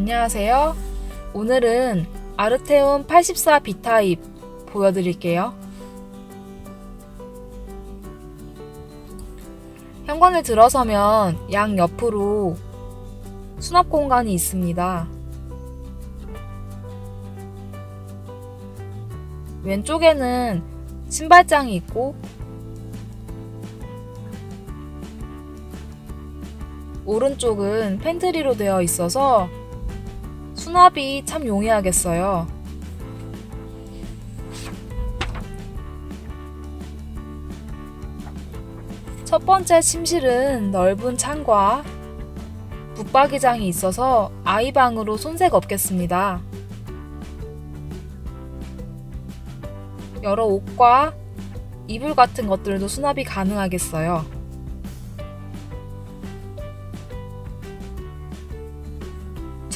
안녕하세요. 오늘은 아르테움 84 B타입 보여드릴게요. 현관을 들어서면 양 옆으로 수납 공간이 있습니다. 왼쪽에는 신발장이 있고 오른쪽은 팬트리로 되어 있어서 수납이 참 용이하겠어요. 첫 번째 침실은 넓은 창과 붙박이장이 있어서 아이 방으로 손색 없겠습니다. 여러 옷과 이불 같은 것들도 수납이 가능하겠어요.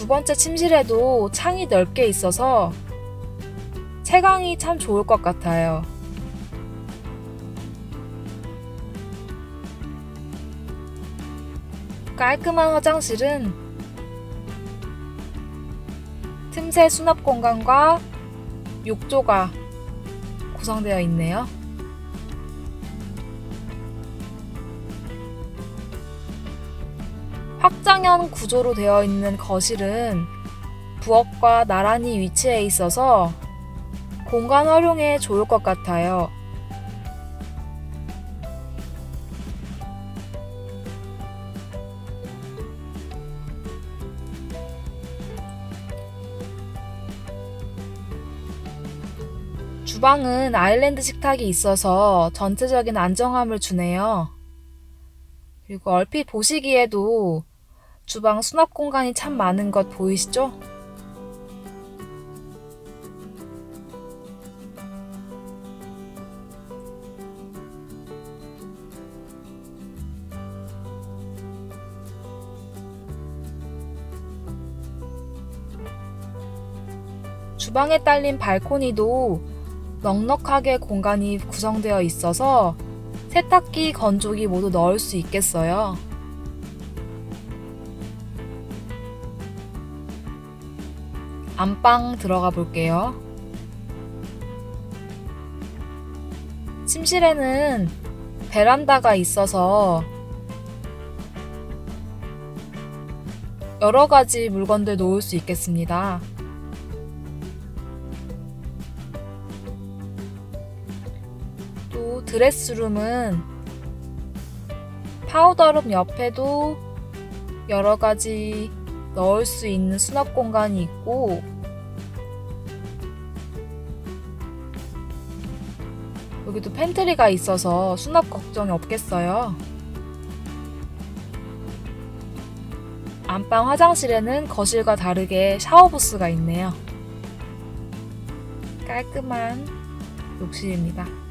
두 번째 침실에도 창이 넓게 있어서 채광이 참 좋을 것 같아요. 깔끔한 화장실은 틈새 수납 공간과 욕조가 구성되어 있네요. 확장형 구조로 되어 있는 거실은 부엌과 나란히 위치해 있어서 공간 활용에 좋을 것 같아요. 주방은 아일랜드 식탁이 있어서 전체적인 안정감을 주네요. 그리고 얼핏 보시기에도 주방 수납 공간이 참 많은 것 보이시죠? 주방에 딸린 발코니도 넉넉하게 공간이 구성되어 있어서 세탁기, 건조기 모두 넣을 수 있겠어요. 안방 들어가 볼게요. 침실에는 베란다가 있어서 여러 가지 물건들 놓을 수 있겠습니다. 또 드레스룸은 파우더룸 옆에도 여러 가지 넣을 수 있는 수납 공간이 있고 여기도 팬트리가 있어서 수납 걱정이 없겠어요. 안방 화장실에는 거실과 다르게 샤워 부스가 있네요. 깔끔한 욕실입니다.